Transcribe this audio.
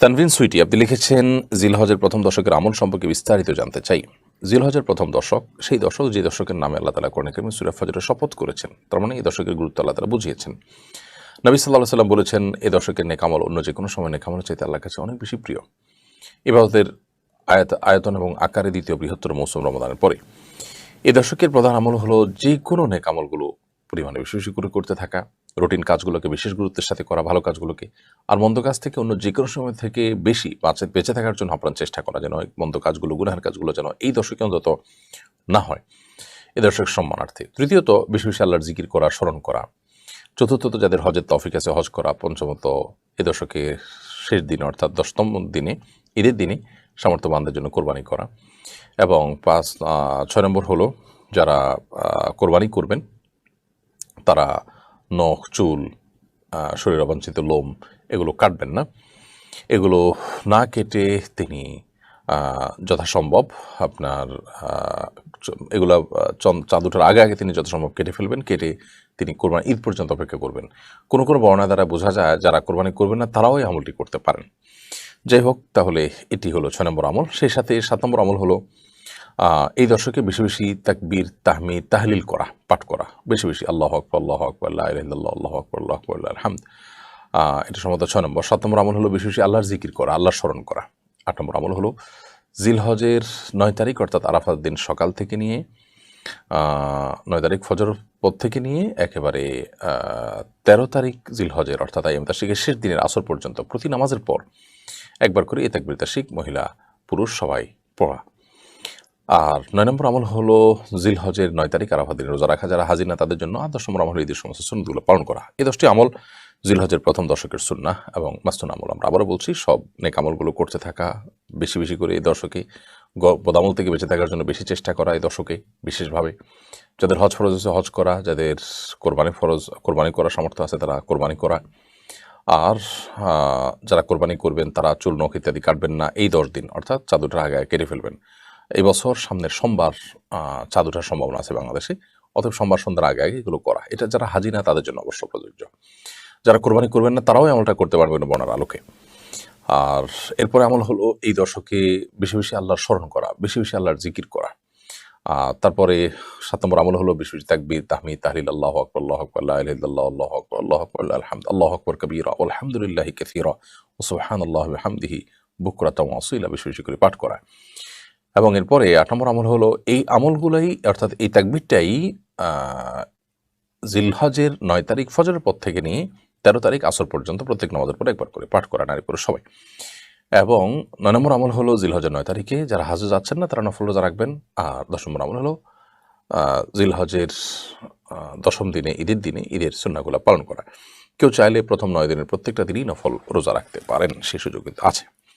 তানভিন সুইটি, আপনি লিখেছেন, জিলহজের প্রথম দশকের আমল সম্পর্কে বিস্তারিত জানতে চাই। জিলহজের প্রথম দশক, সেই দশক যে দশকের নামে আল্লাহ তালা কোরআন করিম সুরা ফজরের শপথ করেছেন, তার মানে এই দশকের গুরুত্ব আল্লাহ তালা বুঝিয়েছেন। নবী সাল্লাহ সাল্লাম বলেছেন এই দশকের নেকামল অন্য যে কোনো সময় নেকামল চাইতে আল্লাহর কাছে অনেক বেশি প্রিয়। এবারতের আয়ত, আয়তন এবং আকারে দ্বিতীয় বৃহত্তর মৌসুম রমদানের পরে। এই দশকের প্রধান আমল হলো যে কোনো নেকামলগুলো পরিমাণে বেশি বেশি করে করতে থাকা রুটিন কাজগুলোকে বিশেষ গুরুত্বের সাথে করা, ভালো কাজগুলোকে আর মন্দ কাজ থেকে অন্য যে কোনো সময় থেকে বেশি বাঁচে, বেঁচে থাকার জন্য আপনার চেষ্টা করা যেন মন্দ কাজগুলো, গুনাহের কাজগুলো যেন এই দশকে অন্তত না হয়। এ দর্শক সম্মানার্থে। তৃতীয়ত, বেশি বেশি আল্লাহর জিকির করা, স্মরণ করা। চতুর্থত, যাদের হজের তফিক আছে, হজ করা। পঞ্চমত, এ দশকের শেষ দিনে, অর্থাৎ দশতম দিনে, ঈদের দিনে সামর্থ্যবানদের জন্য কোরবানি করা। এবং পাঁচ ছয় নম্বর হলো, যারা কোরবানি করবেন, তারা নখ চুল শরীর অবাঞ্ছিত লোম এগুলো কাটবেন না। এগুলো না কেটে তিনি যথাসম্ভব আপনার এগুলো আহ, চন- চাঁদ আগে আগে তিনি যথাসম্ভব কেটে ফেলবেন কেটে তিনি কোরবানি ঈদ পর্যন্ত অপেক্ষা করবেন। কোনো কোনো বর্ণনা দ্বারা বোঝা যায় যারা কোরবানি করবেন না তারাও এই আমলটি করতে পারেন। যাই হোক তাহলে এটি হলো ছয় নম্বর আমল। সেই সাথে সাত নম্বর আমল হলো এই দর্শকে বেশি বেশি তাকবীর, তাহমিদ, তাহলিল করা, পাঠ করা, বেশি বেশি আল্লাহ আকবর আল্লাহ আকবর আল্লাহ আল্লাহ আকবর আল্লাহ আকবর আল্লাহ এটা সম্ভবত ছয় নম্বর। সাত নম্বর আমল হলো বেশি বেশি আল্লাহর জিকির করা, আল্লাহর স্মরণ করা। আট নম্বর আমল হলো জিলহজের নয় তারিখ, অর্থাৎ আরাফাত দিন সকাল থেকে নিয়ে নয় তারিখ ফজর পর থেকে নিয়ে একেবারে তেরো তারিখ জিলহজের, অর্থাৎ আইম তাশিকের শেষ দিনের আসর পর্যন্ত, প্রতি নামাজের পর একবার করে এ তাকবির তাশিক মহিলা, পুরুষ সবাই পড়া। আর নয় নম্বর আমল হলো জিলহজের নয় তারিখ আরাফা দিনে রোজা রাখা। যারা হাজির না, তাদের জন্য আর দশ নম্বর আমল ঈদের সমস্ত সুন্নতগুলো পালন করা এই দশটি আমল জিলহজের প্রথম দশকের সুন্না এবং মাস্তুন আমল। আমরা আবারও বলছি, সব নেক আমলগুলো করতে থাকা, বেশি বেশি করে এই দশকে বদামল থেকে বেঁচে থাকার জন্য বেশি চেষ্টা করা এই দশকে বিশেষভাবে। যাদের হজ ফরজ আছে, হজ করা, যাদের কোরবানি ফরজ, কোরবানি করার সামর্থ্য আছে, তারা কোরবানি করা। আর যারা কোরবানি করবেন, তারা চুল নখ ইত্যাদি কাটবেন না এই দশ দিন। অর্থাৎ চাঁদ ওঠার আগে আগে কেটে ফেলবেন। এই বছর সামনের সোমবার চাঁদ ওঠার সম্ভাবনা আছে বাংলাদেশে। অতএব সোমবার সন্ধ্যার আগে আগে এগুলো করা। এটা যারা হাজি না, তাদের জন্য অবশ্য প্রযোজ্য। যারা কোরবানি করবেন না, তারাও এমনটা করতে পারবেন বনার আলোকে। আর এরপরে আমল হলো এই দশকে বেশি বেশি আল্লাহর স্মরণ করা, বেশি বেশি আল্লাহর জিকির করা। তারপরে সাত নম্বর আমল হলো বেশি বেশি তাকবির তাহমি তাহলিল, আল্লাহ আকবর আল্লাহ আকবর আল্লাহ আল্লাহ আকবর আল্লাহ আকবর আলহামদ আল্লাহ আকবর কবিরা আলহামদুলিল্লাহ কাসীরা ও সুবহান আল্লাহ হামদিহি বুকরাত ওয়াসিলা বেশি বেশি করে পাঠ করা। এবং এরপরে আট নম্বর আমল হলো, এই আমলগুলোই, অর্থাৎ এই তাকবিরটাই জিলহজের নয় তারিখ ফজরের পর থেকে নিয়ে তেরো তারিখ আসর পর্যন্ত প্রত্যেক নামাজের পরে একবার করে পাঠ করা নারী পুরুষ সবাই। এবং নয় নম্বর আমল হলো জিলহজের নয় তারিখে যারা হাজে যাচ্ছেন না, তারা নফল রোজা রাখবেন। আর দশ নম্বর আমল হলো জিলহজের দশম দিনে, ঈদের দিনে ঈদের সুন্নাগুলো পালন করা। কেউ চাইলে প্রথম নয় দিনের প্রত্যেকটা দিনই নফল রোজা রাখতে পারেন, সে সুযোগ আছে।